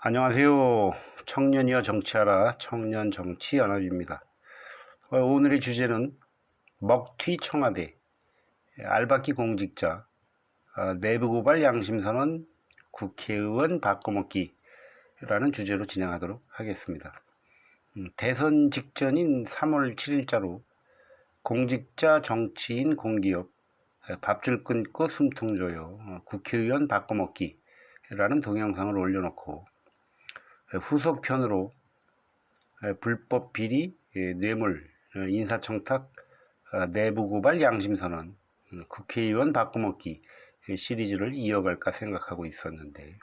안녕하세요. 청년이여 정치하라 청년정치연합입니다. 어, 오늘의 주제는 먹튀 청와대 알바끼 공직자 어, 내부고발 양심선언 국회의원 바꿔먹기라는 주제로 진행하도록 하겠습니다. 음, 대선 직전인 3월 7일자로 공직자 정치인 공기업 에, 밥줄 끊고 숨통 줘요 어, 국회의원 바꿔먹기라는 동영상을 올려놓고 후속편으로 불법 비리, 예, 뇌물, 어, 인사청탁, 어, 내부고발 양심선언, 음, 국회의원 바꿔먹기 예, 시리즈를 이어갈까 생각하고 있었는데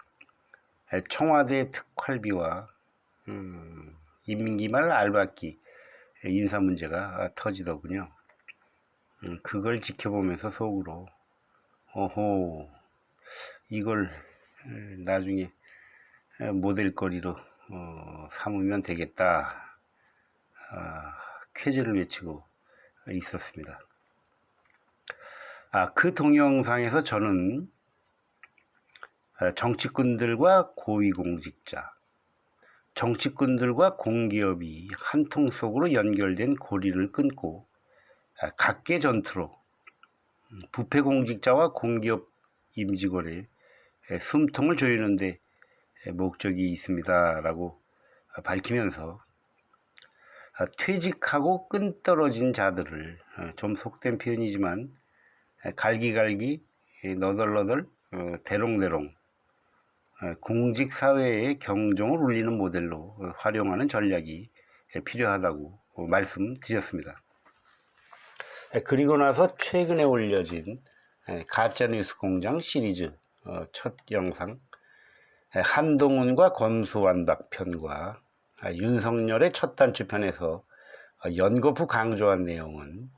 청와대 특활비와 음, 임기말 알바끼 예, 인사 문제가 터지더군요. 음, 그걸 지켜보면서 속으로 어호 이걸 에, 나중에 모델거리로 어, 삼으면 되겠다. 아, 쾌재를 외치고 있었습니다. 아, 그 동영상에서 저는 아, 정치꾼들과 고위공직자, 정치꾼들과 공기업이 한 통 속으로 연결된 고리를 끊고 아, 각계 전투로 음, 부패 공직자와 공기업 임직원의 숨통을 조이는데 목적이 있습니다라고 밝히면서 퇴직하고 끈 떨어진 자들을 어, 좀 속된 표현이지만 갈기갈기 너덜너덜 어, 대롱대롱 어, 공직 사회의 경종을 울리는 모델로 활용하는 전략이 필요하다고 말씀드렸습니다. 그리고 나서 최근에 올려진 가짜뉴스 공장 시리즈 첫 영상 한동훈과 권수완박 편과 윤석열의 첫 단추 편에서 연거푸 강조한 내용은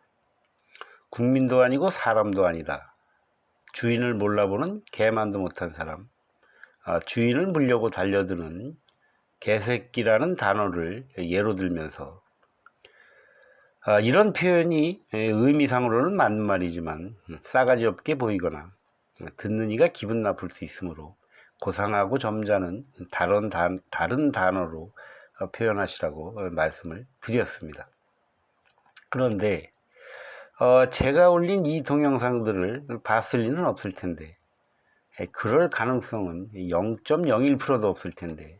국민도 아니고 사람도 아니다. 주인을 몰라보는 개만도 못한 사람, 주인을 물려고 달려드는 개새끼라는 단어를 예로 들면서 이런 표현이 의미상으로는 맞는 말이지만 싸가지 없게 보이거나 듣는 이가 기분 나쁠 수 있으므로 고상하고 점잖은 다른, 단, 다른 단어로 어, 표현하시라고 어, 말씀을 드렸습니다. 그런데 어, 제가 올린 이 동영상들을 봤을 리는 없을 텐데 그럴 가능성은 0.01%도 없을 텐데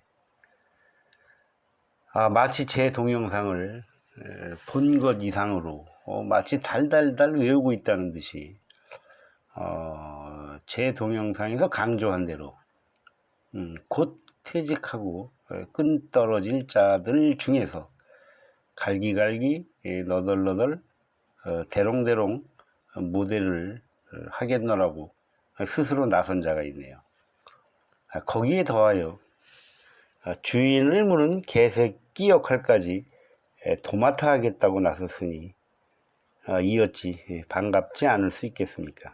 아, 마치 제 동영상을 본 것 이상으로 어, 마치 달달달 외우고 있다는 듯이 어, 제 동영상에서 강조한 대로 음, 곧 퇴직하고 어, 끈 떨어질 자들 중에서 갈기갈기 예, 너덜너덜 어, 대롱대롱 모델을 어, 하겠노라고 스스로 나선 자가 있네요. 아, 거기에 더하여 아, 주인을 무는 개새끼 역할까지 도맡아 하겠다고 나섰으니 이 어찌 반갑지 않을 수 있겠습니까?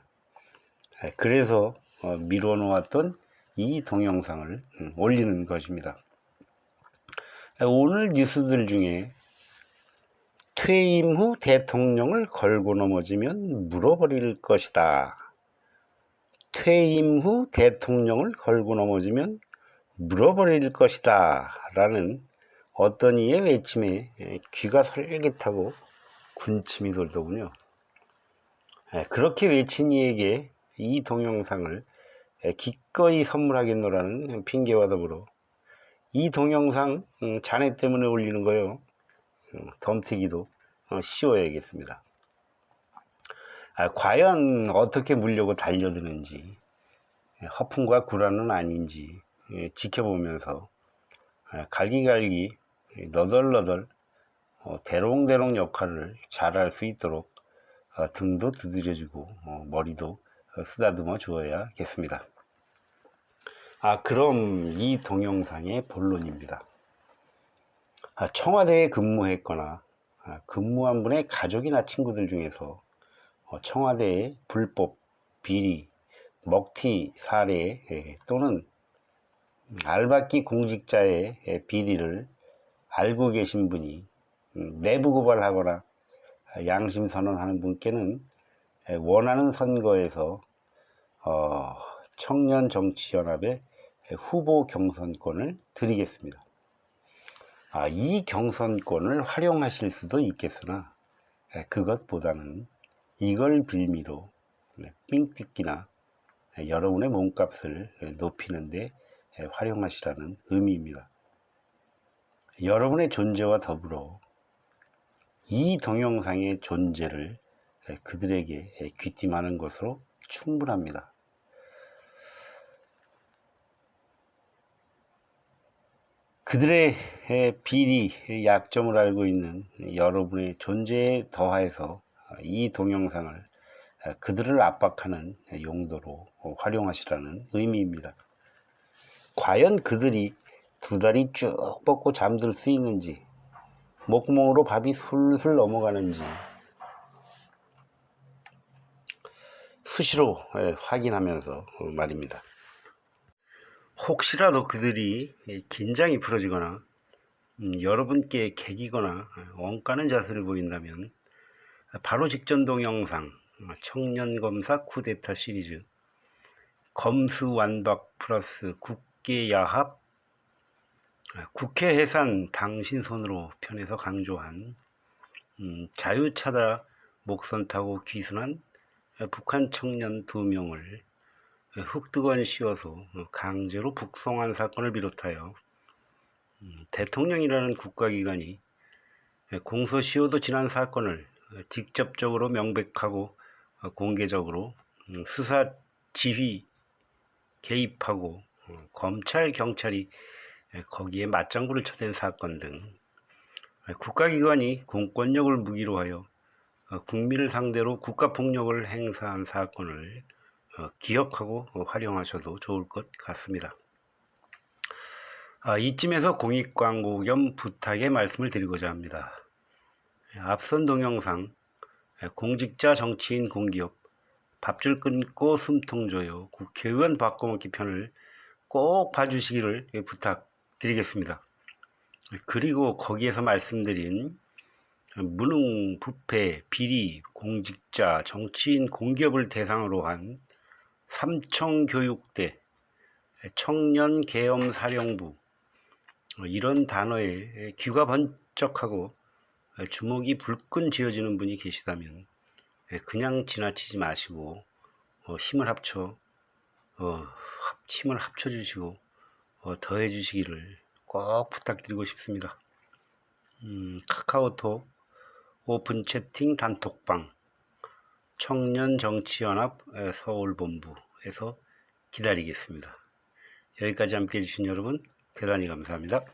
그래서 미뤄놓았던 이 동영상을 음, 올리는 것입니다. 오늘 뉴스들 중에 퇴임 후 대통령을 걸고 넘어지면 물어버릴 것이다. 퇴임 후 대통령을 걸고 넘어지면 물어버릴 것이다. 라는 어떤 이의 외침에 귀가 설깃하고 군침이 돌더군요. 그렇게 외친 이에게 이 동영상을 기꺼이 선물하겠노라는 핑계와 더불어 이 동영상 음, 자네 때문에 올리는 거요 음, 덤태기도 어, 씌워야겠습니다. 아, 과연 어떻게 물려고 달려드는지 허풍과 구라는 아닌지 예, 지켜보면서 아, 갈기갈기 너덜너덜 어, 대롱대롱 역할을 잘 할 수 있도록 어, 등도 두드려주고 머리도 쓰다듬어 주어야겠습니다. 아, 그럼 이 동영상의 본론입니다. 아, 청와대에 근무했거나 아, 근무한 분의 가족이나 친구들 중에서 어, 청와대의 불법, 비리, 먹튀 사례 예, 또는 알바끼 공직자의 예, 비리를 알고 계신 분이 음, 내부 고발하거나 양심 선언하는 분께는 예, 원하는 선거에서 어, 청년 정치 연합의 후보 경선권을 드리겠습니다. 아, 이 경선권을 활용하실 수도 있겠으나 에, 그것보다는 이걸 빌미로 네, 삥뜯기나 에, 여러분의 몸값을 에, 높이는데 에, 활용하시라는 의미입니다. 여러분의 존재와 더불어 이 동영상의 존재를 에, 그들에게 에, 귀띔하는 것으로 충분합니다. 그들의 에, 비리, 약점을 알고 있는 여러분의 존재에 더하여서 이 동영상을 에, 그들을 압박하는 용도로 활용하시라는 의미입니다. 과연 그들이 두 다리 쭉 뻗고 잠들 수 있는지, 목구멍으로 밥이 술술 넘어가는지, 수시로 에, 확인하면서 말입니다. 혹시라도 그들이 긴장이 풀어지거나 음, 여러분께 개기거나 원가는 자세를 보인다면 바로 직전 동영상 청년검사 쿠데타 시리즈 검수완박 플러스 국계야합 국회 해산 당신 손으로 편에서 강조한 음, 자유차다 목선 타고 귀순한 북한 청년 두 명을 흑두건 씌워서 강제로 북송한 사건을 비롯하여 음, 대통령이라는 국가기관이 공소시효도 지난 사건을 직접적으로 명백하고 공개적으로 음, 수사 지휘 개입하고 어, 검찰 경찰이 거기에 맞장구를 쳐댄 사건 등 국가기관이 공권력을 무기로 하여 어, 국민을 상대로 국가폭력을 행사한 사건을 어, 기억하고 활용하셔도 좋을 것 같습니다. 아, 이쯤에서 공익광고 겸 부탁의 말씀을 드리고자 합니다. 앞선 동영상 공직자 정치인 공기업 밥줄 끊고 숨통 조여 국회의원 바꿔먹기 편을 꼭 봐주시기를 부탁드리겠습니다. 그리고 거기에서 말씀드린 무능, 부패, 비리, 공직자, 정치인, 공기업을 대상으로 한 삼청교육대, 청년계엄사령부 이런 단어에 귀가 번쩍하고 주먹이 불끈 쥐어지는 분이 계시다면 그냥 지나치지 마시고 어, 힘을 합쳐 어, 힘을 합쳐 주시고 어, 더해 주시기를 꼭 부탁드리고 싶습니다. 음, 카카오톡 오픈 채팅 단톡방 청년정치연합 서울본부에서 기다리겠습니다. 여기까지 함께 해주신 여러분 대단히 감사합니다.